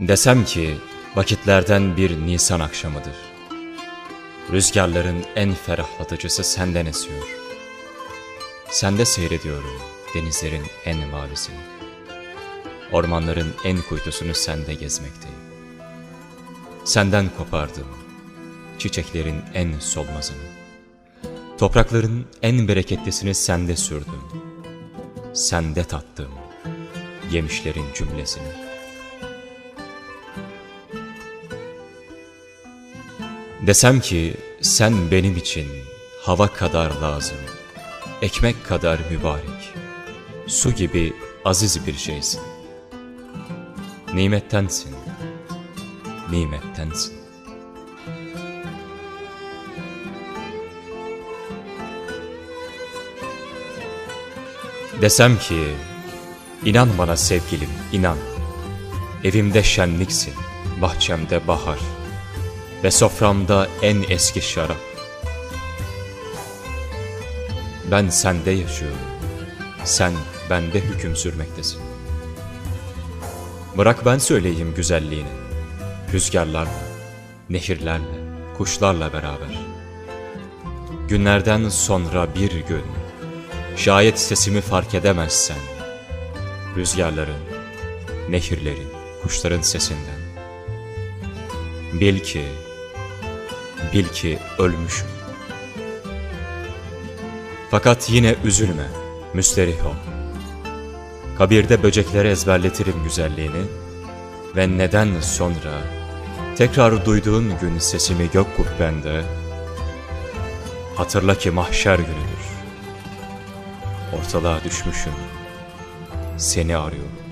Desem ki vakitlerden bir Nisan akşamıdır. Rüzgarların en ferahlatıcısı senden esiyor. Sende seyrediyorum denizlerin en mavisini. Ormanların en kuytusunu sende gezmekteyim. Senden kopardım çiçeklerin en solmazını. Toprakların en bereketlisini sende sürdüm. Sende tattım yemişlerin cümlesini. Desem ki sen benim için hava kadar lazım, ekmek kadar mübarek, su gibi aziz bir şeysin. Nimettensin, nimettensin. Desem ki, inan bana sevgilim, inan. Evimde şenliksin, bahçemde bahar ve soframda en eski şarap. Ben sende yaşıyorum, sen bende hüküm sürmektesin. Bırak ben söyleyeyim güzelliğini, rüzgarlarla, nehirlerle, kuşlarla beraber. Günlerden sonra bir gün, şayet sesimi fark edemezsen, rüzgarların, nehirlerin, kuşların sesinden, bil ki, bil ki ölmüşüm. Fakat yine üzülme, müsterih ol. Kabirde böceklere ezberletirim güzelliğini ve neden sonra tekrar duyduğun gün sesimi gök kubbende hatırla ki mahşer günüdür. Ortalığa düşmüşüm, seni arıyorum.